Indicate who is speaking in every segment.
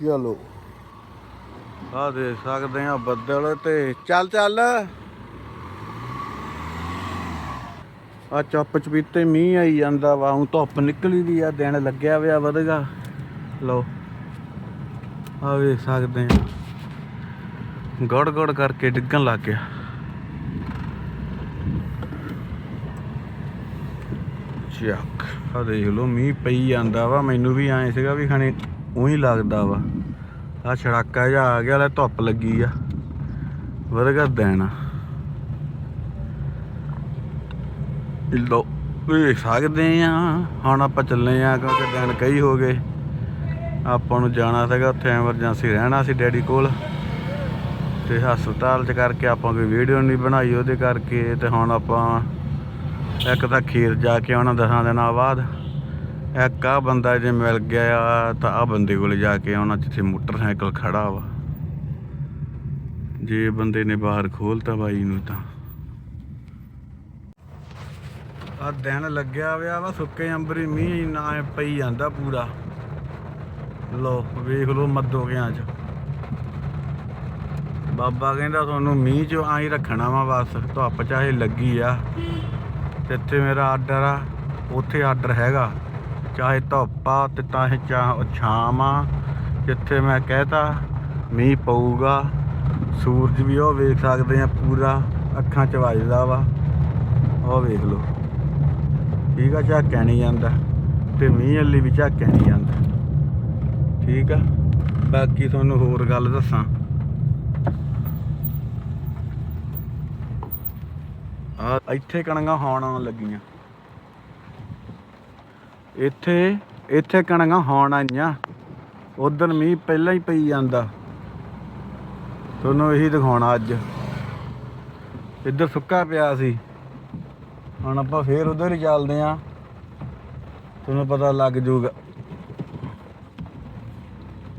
Speaker 1: ਚਲੋ। ਆ ਦੇਖ ਸਕਦੇ ਆ ਬੱਦਲ ਤੇ। ਚੱਲ ਚੱਲ। ਆ ਚੱਪ ਚਪੀਤੇ ਮੀਂਹ ਆਈ ਜਾਂਦਾ ਵਾ, ਹੁਣ ਧੁੱਪ ਨਿਕਲੀ ਦੀ ਆ, ਦਿਨ ਲੱਗਿਆ ਹੋਇਆ ਵਧਗਾ। ਲਓ, ਆ ਵੇਖ ਸਕਦੇ ਆ। ਗੜ ਗੜ ਕਰਕੇ ਡਿੱਗਣ ਲੱਗ ਗਿਆ। ਚੱਕ, ਆ ਦੇਖ ਲਓ, ਮੀਂਹ ਪਈ ਜਾਂਦਾ ਵਾ, ਮੈਨੂੰ ਵੀ ਐਂ ਸੀਗਾ ਵੀ ਖਾਣੇ ਉਹੀ ਲੱਗਦਾ ਵਾ। ਆ ਛੜਾਕਾ ਜਿਹਾ ਆ ਗਿਆ ਲੈ ਧੁੱਪ ਲੱਗੀ ਆ। ਵਧਗਾ ਦੇਣਾ ਲੋ, ਵੇਖ ਸਕਦੇ ਆ। ਹੁਣ ਆਪਾਂ ਚੱਲੇ ਆ, ਕਿਉਂਕਿ ਦਿਨ ਕਈ ਹੋ ਗਏ। ਆਪਾਂ ਨੂੰ ਜਾਣਾ ਸੀਗਾ, ਉੱਥੇ ਐਮਰਜੈਂਸੀ ਰਹਿਣਾ ਸੀ ਡੈਡੀ ਕੋਲ। ਤੇ ਹਸਪਤਾਲ 'ਚ ਕਰਕੇ ਆਪਾਂ ਕੋਈ ਵੀਡੀਓ ਨਹੀਂ ਬਣਾਈ ਉਹਦੇ ਕਰਕੇ। ਤੇ ਹੁਣ ਆਪਾਂ ਇੱਕ ਤਾਂ ਖੀਰ ਜਾ ਕੇ ਆਉਣਾ, ਦਸਾਂ ਦਿਨਾਂ ਬਾਅਦ। ਇੱਕ ਆ ਬੰਦਾ ਜੇ ਮਿਲ ਗਿਆ ਆ, ਤਾਂ ਆ ਬੰਦੇ ਕੋਲ ਜਾ ਕੇ ਆਉਣਾ, ਜਿੱਥੇ ਮੋਟਰਸਾਈਕਲ ਖੜਾ ਵਾ। ਜੇ ਬੰਦੇ ਨੇ ਬਾਹਰ ਖੋਲਤਾ ਬਾਈ ਨੂੰ ਤਾਂ। ਆ ਦਿਨ ਲੱਗਿਆ ਹੋਇਆ ਵਾ, ਸੁੱਕੇ ਅੰਬਰੀ, ਮੀਂਹ ਨਾ ਪਈ ਜਾਂਦਾ ਪੂਰਾ। ਲੋ ਵੇਖ ਲੋ ਮੱਦੋ ਗਿਆ ਚ। ਬਾਬਾ ਕਹਿੰਦਾ ਤੁਹਾਨੂੰ ਮੀਂਹ ਚ ਆਈ ਰੱਖਣਾ ਵਾ ਬਸ, ਧੁੱਪ ਚਾਹੇ ਲੱਗੀ ਆ। ਜਿੱਥੇ ਮੇਰਾ ਆਰਡਰ ਆ, ਉੱਥੇ ਆਰਡਰ ਹੈਗਾ। ਚਾਹੇ ਧੁੱਪ ਆ ਤੇ ਚਾਹੇ ਚਾਹ ਛਾਂ ਆ ਜਿੱਥੇ ਮੈਂ ਕਹਿਤਾ, ਮੀਂਹ ਪਊਗਾ, ਸੂਰਜ ਵੀ ਉਹ ਵੇਖ ਸਕਦੇ ਆ ਪੂਰਾ, ਅੱਖਾਂ ਚ ਵੱਜਦਾ ਵਾ। ਉਹ ਵੇਖ ਲਓ। ਠੀਕ ਆ, ਝਾਕਿਆ ਨਹੀਂ ਜਾਂਦਾ। ਤੇ ਮੀਂਹ ਅੱਲੀ ਵੀ ਝਾਕਿਆ ਨਹੀਂ ਜਾਂਦਾ। ਠੀਕ ਆ, ਬਾਕੀ ਤੁਹਾਨੂੰ ਹੋਰ ਗੱਲ ਦੱਸਾਂ। ਆ, ਇੱਥੇ ਕਣੀਆਂ ਹੋਣ ਆਉਣ ਲੱਗੀਆਂ। ਇੱਥੇ ਇੱਥੇ ਕਣੀਆਂ ਹੋਣ ਆਈਆਂ। ਉਧਰ ਮੀਂਹ ਪਹਿਲਾਂ ਹੀ ਪਈ ਜਾਂਦਾ। ਤੁਹਾਨੂੰ ਇਹੀ ਦਿਖਾਉਣਾ ਅੱਜ। ਇੱਧਰ ਸੁੱਕਾ ਪਿਆ ਸੀ। ਹੁਣ ਆਪਾਂ ਫੇਰ ਉਧਰ ਹੀ ਚੱਲਦੇ ਆਂ ਤੁਹਾਨੂੰ ਪਤਾ ਲੱਗ ਜੂਗਾ।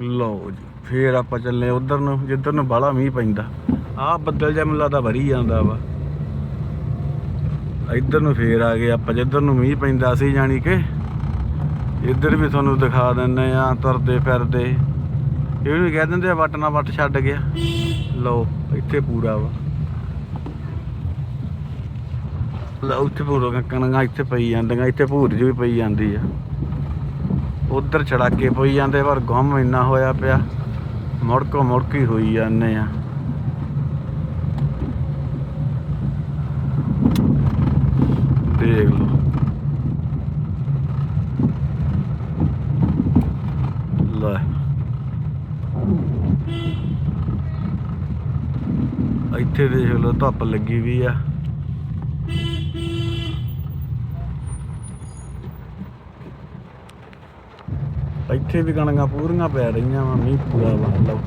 Speaker 1: ਲਓ ਜੀ, ਫੇਰ ਆਪਾਂ ਚੱਲੇ ਉਧਰ ਨੂੰ, ਜਿੱਧਰ ਨੂੰ ਬਾਹਲਾ ਮੀਂਹ ਪੈਂਦਾ। ਆਹ ਬੱਦਲ ਜਿਹਾ ਮੈਨੂੰ ਲੱਗਦਾ ਵਰੀ ਜਾਂਦਾ ਵਾ। ਇੱਧਰ ਨੂੰ ਫੇਰ ਆ ਗਏ ਆਪਾਂ, ਜਿੱਧਰ ਨੂੰ ਮੀਂਹ ਪੈਂਦਾ ਸੀ ਜਾਣੀ ਕਿ ਇੱਧਰ ਵੀ ਤੁਹਾਨੂੰ ਦਿਖਾ ਦਿੰਨੇ ਆ, ਤੁਰਦੇ ਫਿਰਦੇ। ਇਹ ਵੀ ਕਹਿ ਦਿੰਦੇ ਆ ਵੱਟ ਨਾ ਵੱਟ ਛੱਡ ਗਿਆ। ਲਓ, ਇੱਥੇ ਪੂਰਾ ਵਾ। ਲਓ, ਉੱਥੇ ਪੂਰਾ ਕਣੀਆਂ ਇੱਥੇ ਪਈ ਜਾਂਦੀਆਂ, ਇੱਥੇ ਭੂਰ ਜੀ ਵੀ ਪਈ ਜਾਂਦੀ ਆ। ਉਧਰ ਛੜਾਕੇ ਪਈ ਜਾਂਦੇ, ਪਰ ਗੁੰਮ ਇੰਨਾ ਹੋਇਆ ਪਿਆ। ਮੁੜਕੋ ਮੁੜਕੀ ਹੋਈ ਜਾਂਦੇ ਆ। ਦੇਖ ਲਓ ਲੈ ਇੱਥੇ ਦੇਖ ਲਓ, ਧੁੱਪ ਲੱਗੀ ਵੀ ਆ। ਇੱਥੇ ਵੀ ਕਣੀਆਂ ਪੂਰੀਆਂ ਪੈ ਰਹੀਆਂ ਵਾ, ਮੀਂਹ ਪੂਰਾ ਵਾ, ਲਓ।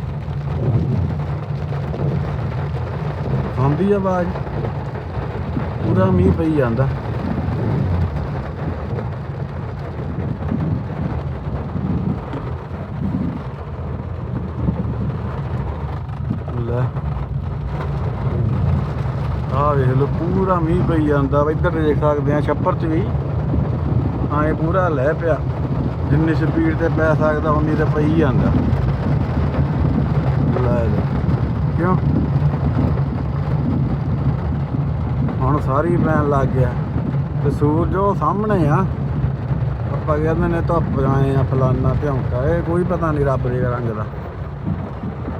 Speaker 1: ਆਉਂਦੀ ਆਵਾਜ਼? ਪੂਰਾ ਮੀਂਹ ਪਈ ਜਾਂਦਾ ਲੈ ਆਹ ਵੇਖ ਲਓ ਪੂਰਾ ਮੀਂਹ ਪਈ ਜਾਂਦਾ ਵਾ, ਇੱਧਰ ਦੇਖ ਸਕਦੇ ਆ ਛੱਪਰ 'ਚ ਵੀ। ਆਏ ਪੂਰਾ ਲੈ ਪਿਆ। ਜਿੰਨੀ ਸਪੀਡ ਤੇ ਪੈ ਸਕਦਾ, ਉਨੀ ਤੇ ਪਈ ਜਾਂਦਾ। ਲੈ ਕਿਉਂ? ਹੁਣ ਸਾਰੀ ਪੈਣ ਲੱਗ ਗਿਆ। ਤੇ ਸੂਰਜ ਉਹ ਸਾਹਮਣੇ ਆ। ਆਪਾਂ ਕਹਿੰਦੇ ਨੇ ਧੁੱਪ ਆਏ ਆ, ਫਲਾਨਾ ਭਿਉਂਕਾ ਇਹ ਕੋਈ ਪਤਾ ਨਹੀਂ ਰੱਬ ਦੇ ਰੰਗ ਦਾ।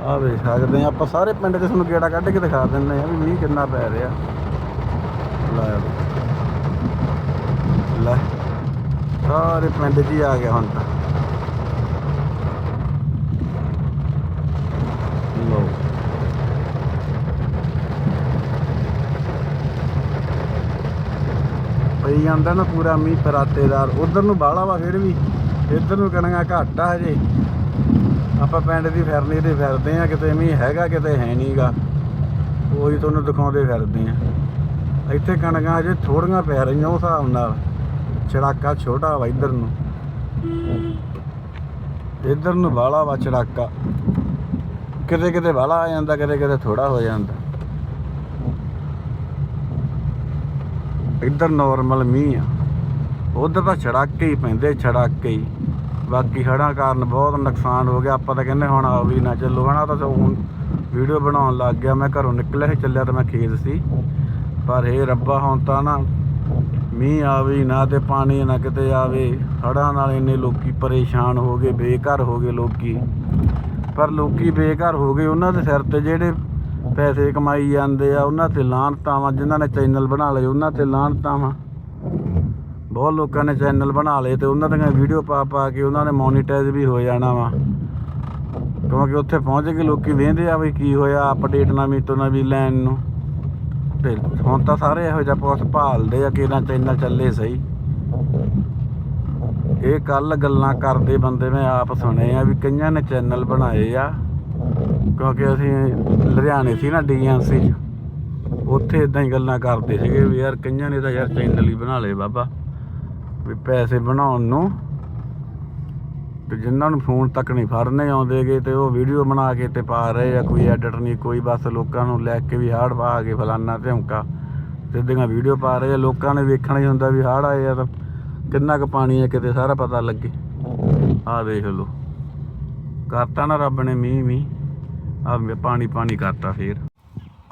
Speaker 1: ਆ ਵੇਖ ਸਕਦੇ ਆ ਆਪਾਂ ਸਾਰੇ ਪਿੰਡ 'ਚ ਤੁਹਾਨੂੰ ਗੇੜਾ ਕੱਢ ਕੇ ਦਿਖਾ ਦਿੰਨੇ ਆ ਵੀ ਮੀਂਹ ਕਿੰਨਾ ਪੈ ਰਿਹਾ। ਲੈ ਲੈ, ਸਾਰੇ ਪਿੰਡ 'ਚ ਹੀ ਆ ਗਿਆ ਹੁਣ ਤਾਂ। ਲਓ। ਪਈ ਜਾਂਦਾ ਨਾ ਪੂਰਾ ਮੀਂਹ ਫਰਾਤੇਦਾਰ ਉਧਰ ਨੂੰ ਬਾਹਲਾ ਵਾ ਫਿਰ ਵੀ। ਇੱਧਰ ਨੂੰ ਕਣੀਆਂ ਘੱਟ ਆ ਹਜੇ। ਆਪਾਂ ਪਿੰਡ ਦੀ ਫਿਰਨੀ ਤੇ ਫਿਰਦੇ ਆ, ਕਿਤੇ ਮੀਂਹ ਹੈਗਾ, ਕਿਤੇ ਹੈ ਨਹੀਂਗਾ ਉਹੀ ਤੁਹਾਨੂੰ ਦਿਖਾਉਂਦੇ ਫਿਰਦੇ ਆ। ਇੱਥੇ ਕਣਕਾਂ ਅਜੇ ਥੋੜੀਆਂ ਪੈ ਰਹੀਆਂ ਉਸ ਹਿਸਾਬ ਨਾਲ। ਛੜਾਕਾ ਛੋਟਾ ਵਾ ਇੱਧਰ ਨੂੰ। ਇੱਧਰ ਨੂੰ ਬਾਹਲਾ ਵਾ ਛੜਾਕਾ ਕਿਤੇ ਕਿਤੇ ਬਾਹਲਾ ਆ ਜਾਂਦਾ, ਕਿਤੇ ਕਿਤੇ ਥੋੜਾ ਹੋ ਜਾਂਦਾ। ਇੱਧਰ ਨਾਰਮਲ ਮੀਂਹ ਆ। ਉਧਰ ਤਾਂ ਛੜਾਕੇ ਹੀ ਪੈਂਦੇ ਛੜਾਕੇ ਹੀ। ਬਾਕੀ ਹੜ੍ਹਾਂ ਕਾਰਨ ਬਹੁਤ ਨੁਕਸਾਨ ਹੋ ਗਿਆ। ਆਪਾਂ ਤਾਂ ਕਹਿੰਦੇ ਹੁਣ ਆ ਵੀ ਨਾ ਚੱਲੋ। ਹਨਾ ਤਾਂ ਹੁਣ ਵੀਡੀਓ ਬਣਾਉਣ ਲੱਗ ਗਿਆ। ਮੈਂ ਘਰੋਂ ਨਿਕਲਿਆ ਸੀ, ਚੱਲਿਆ ਤਾਂ ਮੈਂ ਖੇਤ ਸੀ। ਪਰ ਇਹ ਰੱਬਾ, ਹੁਣ ਤਾਂ ਨਾ ਮੀਂਹ ਆਵੇ ਨਾ ਤੇ ਪਾਣੀ ਨਾ ਕਿਤੇ ਆਵੇ। ਹੜ੍ਹਾਂ ਨਾਲ ਇੰਨੇ ਲੋਕੀ ਪਰੇਸ਼ਾਨ ਹੋ ਗਏ, ਬੇਘਰ ਹੋ ਗਏ ਲੋਕੀ। ਪਰ ਲੋਕੀ ਬੇਘਰ ਹੋ ਗਏ, ਉਹਨਾਂ ਦੇ ਸਿਰ ਤੇ ਜਿਹੜੇ ਪੈਸੇ ਕਮਾਈ ਜਾਂਦੇ ਆ, ਉਹਨਾਂ ਤੇ ਲਾਹਨਤਾਵਾਂ, ਜਿਨ੍ਹਾਂ ਨੇ ਚੈਨਲ ਬਣਾ ਲਏ, ਉਹਨਾਂ ਤੇ ਲਾਹਨਤਾਵਾਂ। ਬਹੁਤ ਲੋਕਾਂ ਨੇ ਚੈਨਲ ਬਣਾ ਲਏ ਤੇ ਉਹਨਾਂ ਦੀਆਂ ਵੀਡੀਓ ਪਾ ਪਾ ਕੇ ਉਹਨਾਂ ਨੇ ਮੋਨੀਟਾਈਜ਼ ਵੀ ਹੋ ਜਾਣਾ ਵਾ। ਕਿਉਂਕਿ ਉੱਥੇ ਪਹੁੰਚ ਕੇ ਲੋਕੀ ਵੇਖਦੇ ਆ ਵੀ ਕੀ ਹੋਇਆ, ਅਪਡੇਟ ਨਵੀਂ ਤੋਂ ਨਵੀਂ ਲੈਣ ਨੂੰ। ਤੇ ਹੁਣ ਤਾਂ ਸਾਰੇ ਇਹੋ ਜਿਹਾ ਪੋਸਟ ਭਾਲਦੇ ਆ ਕਿ ਇਹਨਾਂ ਚੈਨਲ ਚੱਲੇ ਸਹੀ। ਇਹ ਕੱਲ ਗੱਲਾਂ ਕਰਦੇ ਬੰਦੇ ਮੈਂ ਆਪ ਸੁਣੇ ਆ ਵੀ ਕਈਆਂ ਨੇ ਚੈਨਲ ਬਣਾਏ ਆ, ਕਿਉਂਕਿ ਅਸੀਂ ਲੁਧਿਆਣੇ ਸੀ ਨਾ ਡੀਐਮਸੀ ਚ, ਉੱਥੇ ਇਦਾਂ ਹੀ ਗੱਲਾਂ ਕਰਦੇ ਸੀਗੇ ਵੀ ਯਾਰ ਕਈਆਂ ਨੇ ਤਾਂ ਯਾਰ ਚੈਨਲ ਹੀ ਬਣਾ ਲਏ ਬਾਬਾ, ਵੀ ਪੈਸੇ ਬਣਾਉਣ ਨੂੰ ਤੇ ਜਿਨ੍ਹਾਂ ਨੂੰ ਫੋਨ ਤੱਕ ਨਹੀਂ ਫੜਨੇ ਆਉਂਦੇਗੇ ਤੇ ਉਹ ਵੀਡੀਓ ਬਣਾ ਕੇ ਤੇ ਪਾ ਰਹੇ ਆ, ਕੋਈ ਐਡਿਟ ਨਹੀਂ, ਕੋਈ ਬਸ ਲੋਕਾਂ ਨੂੰ ਲੈ ਕੇ ਵੀ ਹਾੜ ਪਾ ਕੇ ਫਲਾਨਾ ਧਮਕਾ ਸਿੱਧੀਆਂ ਵੀਡੀਓ ਪਾ ਰਹੇ ਆ, ਲੋਕਾਂ ਨੇ ਵੇਖਣਾ ਹੀ ਹੁੰਦਾ ਵੀ ਹਾੜ ਆਏ ਆ ਤਾਂ ਕਿੰਨਾ ਕੁ ਪਾਣੀ ਹੈ ਕਿਤੇ ਸਾਰਾ ਪਤਾ ਲੱਗੇ। ਆ ਦੇਖ ਲਓ। ਕਰਤਾ ਨਾ ਰੱਬ ਨੇ ਮੀਂਹ ਮੀਂਹ। ਆ ਪਾਣੀ ਪਾਣੀ ਕਰਤਾ ਫੇਰ।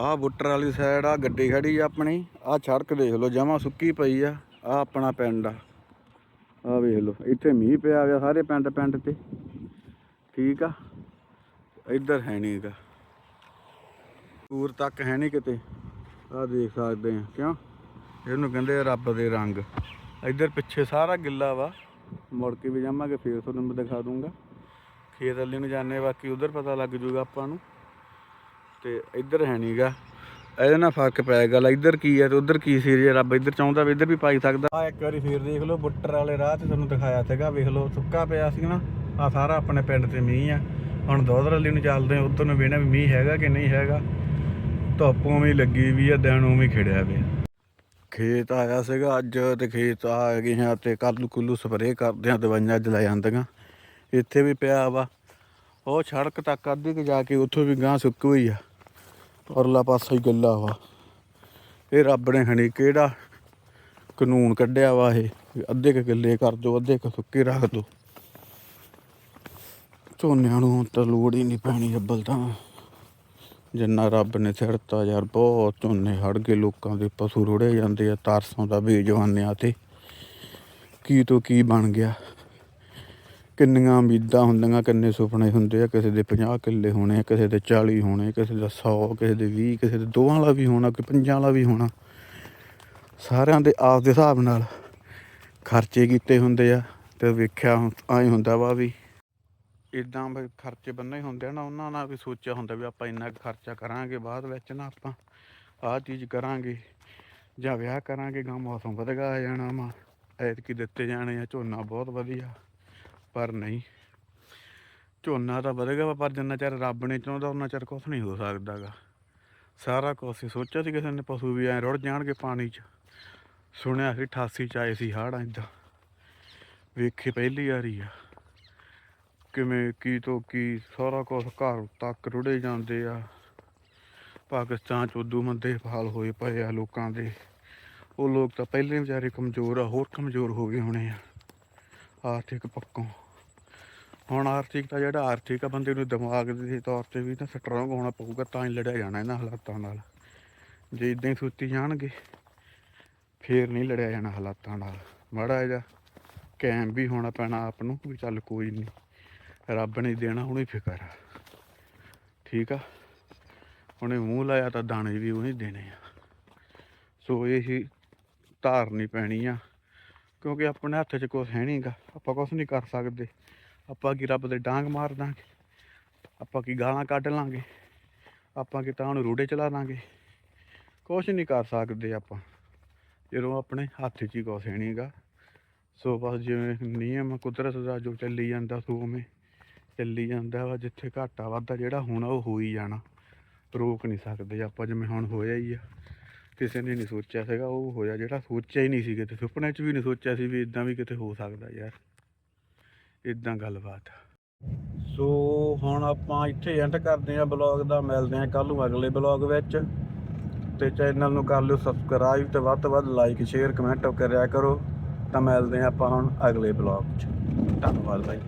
Speaker 1: ਆਹ ਬੁੱਟਰ ਵਾਲੀ ਸਾਈਡ ਆ ਗੱਡੀ ਖੜੀ ਆ ਆਪਣੀ, ਆਹ ਸੜਕ ਦੇਖ ਲਓ ਜਮਾ ਸੁੱਕੀ ਪਈ ਆ ਆ ਆਪਣਾ ਪਿੰਡ ਆ। ਆ ਵੇਖ ਲਓ, ਇੱਥੇ ਮੀਂਹ ਪਿਆ ਹੋਇਆ ਸਾਰੇ ਪਿੰਡ ਪਿੰਡ ਤੇ। ਠੀਕ ਆ? ਇੱਧਰ ਹੈ ਨਹੀਂਗਾ ਦੂਰ ਤੱਕ ਹੈ ਨਹੀਂ ਕਿਤੇ। ਆ ਦੇਖ ਸਕਦੇ ਆ, ਕਿਉਂ? ਇਹਨੂੰ ਕਹਿੰਦੇ ਰੱਬ ਦੇ ਰੰਗ। ਇੱਧਰ ਪਿੱਛੇ ਸਾਰਾ ਗਿੱਲਾ ਵਾ। ਮੁੜ ਕੇ ਵੀ ਜਾਵਾਂਗੇ, ਫੇਰ ਤੁਹਾਨੂੰ ਮੈਂ ਦਿਖਾ ਦੂੰਗਾ। ਖੇਤ ਵਾਲੇ ਨੂੰ ਜਾਣੇ ਬਾਕੀ ਉਧਰ ਪਤਾ ਲੱਗ ਜੂਗਾ ਆਪਾਂ ਨੂੰ। ਤੇ ਇੱਧਰ ਹੈ ਨਹੀਂਗਾ ਇਹਦੇ ਨਾਲ ਫ਼ਰਕ ਪੈ ਗਿਆ। ਇੱਧਰ ਕੀ ਹੈ ਤੇ ਉਧਰ ਕੀ ਸੀ ਜੇ ਰੱਬ ਇੱਧਰ ਚਾਹੁੰਦਾ ਵੀ ਇੱਧਰ ਵੀ ਪਾਈ ਸਕਦਾ। ਆ ਇੱਕ ਵਾਰੀ ਫੇਰ ਦੇਖ ਲਓ ਬੁੱਟਰ ਵਾਲੇ ਰਾਹ ਤੇ ਤੁਹਾਨੂੰ ਦਿਖਾਇਆ ਸੀਗਾ ਵੇਖ ਲਓ ਸੁੱਕਾ ਪਿਆ ਸੀ ਨਾ। ਆ ਸਾਰਾ ਆਪਣੇ ਪਿੰਡ ਤੇ ਮੀਂਹ ਆ। ਹੁਣ ਦੋਦਰ ਵਾਲੀ ਨੂੰ ਚੱਲਦੇ ਉਧਰ ਨੂੰ ਵੇਣਾ ਵੀ ਮੀਂਹ ਹੈਗਾ ਕਿ ਨਹੀਂ ਹੈਗਾ। ਧੁੱਪ ਹੀ ਲੱਗੀ ਵੀ ਆ ਦਿਨ ਉਵੇਂ ਖਿੜਿਆ ਪਿਆ। ਖੇਤ ਆਇਆ ਸੀਗਾ ਅੱਜ ਤੇ ਖੇਤ ਆ ਗਏ ਹਾਂ ਤੇ ਕੱਲੂ ਕੁੱਲੂ ਸਪਰੇਅ ਕਰਦੇ ਆ ਦਵਾਈਆਂ ਅੱਜ ਲੈ ਜਾਂਦੀਆਂ ਇੱਥੇ ਵੀ ਪਿਆ ਵਾ। ਉਹ ਸੜਕ ਤੱਕ ਅੱਧੀ ਕੁ ਜਾ ਕੇ ਉੱਥੋਂ ਵੀ ਗਾਂ ਸੁੱਕ ਹੋਈ ਆ। ਪਰਲਾ ਪਾਸਾ ਹੀ ਗੱਲਾ ਵਾ। ਇਹ ਰੱਬ ਨੇ ਹਣੀ ਕਿਹੜਾ ਕਾਨੂੰਨ ਕੱਢਿਆ ਵਾ ਇਹ? ਅੱਧੇ ਕ ਗਿੱਲੇ ਕਰ ਦੋ, ਅੱਧੇ ਕ ਸੁੱਕੇ ਰੱਖ ਦੋ। ਝੋਨਿਆਂ ਨੂੰ ਤਾਂ ਲੋੜ ਹੀ ਨਹੀਂ ਪੈਣੀ ਅੱਬਲ ਤਾਂ। ਜਿੰਨਾ ਰੱਬ ਨੇ ਛੜਤਾ ਯਾਰ, ਬਹੁਤ ਝੋਨੇ ਹੜ ਗਏ, ਲੋਕਾਂ ਦੇ ਪਸ਼ੂ ਰੁੜੇ ਜਾਂਦੇ ਆ, ਤਰਸੋਂ ਦਾ ਬੇਜਵਾਨਿਆਂ ਤੇ। ਕੀ ਤੋਂ ਕੀ ਬਣ ਗਿਆ? ਕਿੰਨੀਆਂ ਉਮੀਦਾਂ ਹੁੰਦੀਆਂ, ਕਿੰਨੇ ਸੁਪਨੇ ਹੁੰਦੇ ਆ, ਕਿਸੇ ਦੇ 50 ਕਿੱਲੇ ਹੋਣੇ ਕਿਸੇ ਦੇ 40 ਹੋਣੇ ਕਿਸੇ ਦਾ 100 ਕਿਸੇ ਦੇ 20 ਕਿਸੇ ਦੇ ਦੋਵਾਂ ਵਾਲਾ ਵੀ ਹੋਣਾ ਕੋਈ ਪੰਜਾਂ ਵਾਲਾ ਵੀ ਹੋਣਾ। ਸਾਰਿਆਂ ਦੇ ਆਪ ਦੇ ਹਿਸਾਬ ਨਾਲ ਖਰਚੇ ਕੀਤੇ ਹੁੰਦੇ ਆ ਤੇ ਵੇਖਿਆ ਐਂ ਹੁੰਦਾ ਵਾ ਵੀ ਇਦਾਂ ਵੀ ਖਰਚੇ ਬੰਨੇ ਹੁੰਦੇ ਆ ਨਾ, ਉਹਨਾਂ ਨਾਲ ਵੀ ਸੋਚਿਆ ਹੁੰਦਾ ਵੀ ਆਪਾਂ ਇੰਨਾ ਕੁ ਖਰਚਾ ਕਰਾਂਗੇ, ਬਾਅਦ ਵਿੱਚ ਨਾ ਆਪਾਂ ਆਹ ਚੀਜ਼ ਕਰਾਂਗੇ, ਜਾਂ ਵਿਆਹ ਕਰਾਂਗੇ ਗਾਂ ਮੌਸਮ ਵਧਗਾ ਆ ਜਾਣਾ ਵਾ, ਐਤਕੀ ਦਿੱਤੇ ਜਾਣੇ ਆ, ਝੋਨਾ ਬਹੁਤ ਵਧੀਆ। ਪਰ ਨਹੀਂ। ਝੋਨਾ ਤਾਂ ਵਧੇਗਾ ਵਾ, ਪਰ ਜਿੰਨਾ ਚਿਰ ਰੱਬ ਨੇ ਚਾਹੁੰਦਾ ਉਹਨਾਂ ਚਿਰ ਕੁਛ ਨਹੀਂ ਹੋ ਸਕਦਾਗਾ। ਸਾਰਾ ਕੁਛ ਅਸੀਂ ਸੋਚਿਆ ਸੀ ਕਿਸੇ ਨੇ ਪਸ਼ੂ ਵੀ ਐ ਰੁੜ ਜਾਣਗੇ ਪਾਣੀ 'ਚ। ਸੁਣਿਆ ਸੀ 88 ਚ ਆਏ ਸੀ ਹੜ੍ਹ ਏਦਾਂ ਵੇਖੇ ਪਹਿਲੀ ਵਾਰੀ ਆ। ਕਿਵੇਂ ਕੀ ਤੋਂ ਕੀ ਸਾਰਾ ਕੁਛ ਘਰ ਤੱਕ ਰੁੜੇ ਜਾਂਦੇ ਆ। ਪਾਕਿਸਤਾਨ ਚ ਉਦੋਂ ਮੰਦੇ ਹਾਲ ਹੋਏ ਪਏ ਆ ਲੋਕਾਂ ਦੇ। ਉਹ ਲੋਕ ਤਾਂ ਪਹਿਲੇ ਵਿਚਾਰੇ ਕਮਜ਼ੋਰ ਆ ਹੋਰ ਕਮਜ਼ੋਰ ਹੋ ਗਏ ਹੋਣੇ ਆ। ਆਰਥਿਕ ਪੱਖੋਂ ਹੁਣ ਆਰਥਿਕ ਤਾਂ ਜਿਹੜਾ ਆਰਥਿਕ ਆ, ਬੰਦੇ ਨੂੰ ਦਿਮਾਗ ਦੇ ਤੌਰ ਤੇ ਵੀ ਤਾਂ ਸਟਰੋਂਗ ਹੋਣਾ ਪਊਗਾ, ਤਾਂ ਹੀ ਲੜਿਆ ਜਾਣਾ ਇਹਨਾਂ ਹਾਲਾਤਾਂ ਨਾਲ। ਜੇ ਇਦਾਂ ਹੀ ਸੋਚੀ ਜਾਣਗੇ, ਫੇਰ ਨਹੀਂ ਲੜਿਆ ਜਾਣਾ ਹਾਲਾਤਾਂ ਨਾਲ। ਮਾੜਾ ਜਿਹਾ ਕੈਮ ਵੀ ਹੋਣਾ ਪੈਣਾ ਆਪ ਨੂੰ ਵੀ ਚੱਲ ਕੋਈ ਨਹੀਂ। ਰੱਬ ਨੇ ਦੇਣਾ, ਉਹਨੂੰ ਹੀ ਫਿਕਰ ਆ। ਠੀਕ ਆ? ਉਹਨੇ ਮੂੰਹ ਲਾਇਆ ਤਾਂ ਦਾਣੇ ਵੀ ਉਹਨੇ ਦੇਣੇ ਆ। ਸੋ ਇਹ ਹੀ ਧਾਰਨੀ ਪੈਣੀ ਆ। ਕਿਉਂਕਿ ਆਪਣੇ ਹੱਥ 'ਚ ਕੁਝ ਹੈ ਨਹੀਂਗਾ ਆਪਾਂ ਕੁਝ ਨਹੀਂ ਕਰ ਸਕਦੇ। ਆਪਾਂ ਕੀ ਰੱਬ ਦੇ ਡਾਂਗ ਮਾਰ ਦਾਂਗੇ? ਆਪਾਂ ਕੀ ਗਾਲਾਂ ਕੱਢ ਲਾਂਗੇ? ਆਪਾਂ ਕੀ ਤਾਂ ਉਹਨੂੰ ਰੂੜੇ ਚਲਾ ਦਾਂਗੇ ਕੁਝ ਨਹੀਂ ਕਰ ਸਕਦੇ ਆਪਾਂ। ਜਦੋਂ ਆਪਣੇ ਹੱਥ 'ਚ ਹੀ ਕੁਝ ਹੈ ਨਹੀਂਗਾ ਸੋ ਬਸ ਜਿਵੇਂ ਨਿਯਮ ਕੁਦਰਤ ਦਾ ਜੋ ਚੱਲੀ ਜਾਂਦਾ ਸੋ ਉਵੇਂ ਚੱਲੀ ਜਾਂਦਾ ਵਾ, ਜਿੱਥੇ ਘਾਟਾ ਵਾਧਾ ਜਿਹੜਾ ਹੋਣਾ ਉਹ ਹੋ ਹੀ ਜਾਣਾ। ਰੋਕ ਨਹੀਂ ਸਕਦੇ ਆਪਾਂ, ਜਿਵੇਂ ਹੁਣ ਹੋਇਆ ਹੀ ਆ। ਕਿਸੇ ਨੇ ਨਹੀਂ ਸੋਚਿਆ ਸੀਗਾ, ਉਹ ਹੋਇਆ ਜਿਹੜਾ ਸੋਚਿਆ ਹੀ ਨਹੀਂ ਸੀ ਕਿਤੇ ਸੁਪਨੇ 'ਚ ਵੀ ਨਹੀਂ ਸੋਚਿਆ ਸੀ ਵੀ ਇਦਾਂ ਵੀ ਕਿਤੇ ਹੋ ਸਕਦਾ ਯਾਰ। ਇਦਾਂ ਗੱਲਬਾਤ। ਸੋ ਹੁਣ ਆਪਾਂ ਇੱਥੇ ਐਂਡ ਕਰਦੇ ਆ ਬਲੌਗ ਦਾ, ਮਿਲਦੇ ਆ ਕੱਲ ਨੂੰ ਅਗਲੇ ਬਲੌਗ ਵਿੱਚ। ਤੇ ਚੈਨਲ ਨੂੰ ਕਰ ਲਿਓ ਸਬਸਕ੍ਰਾਈਬ ਤੇ ਵੱਧ ਤੋਂ ਵੱਧ ਲਾਈਕ ਸ਼ੇਅਰ ਕਮੈਂਟ ਕਰਿਆ ਕਰੋ। ਤਾਂ ਮਿਲਦੇ ਆ ਆਪਾਂ ਹੁਣ ਅਗਲੇ ਬਲੌਗ 'ਚ। ਧੰਨਵਾਦ ਭਾਈ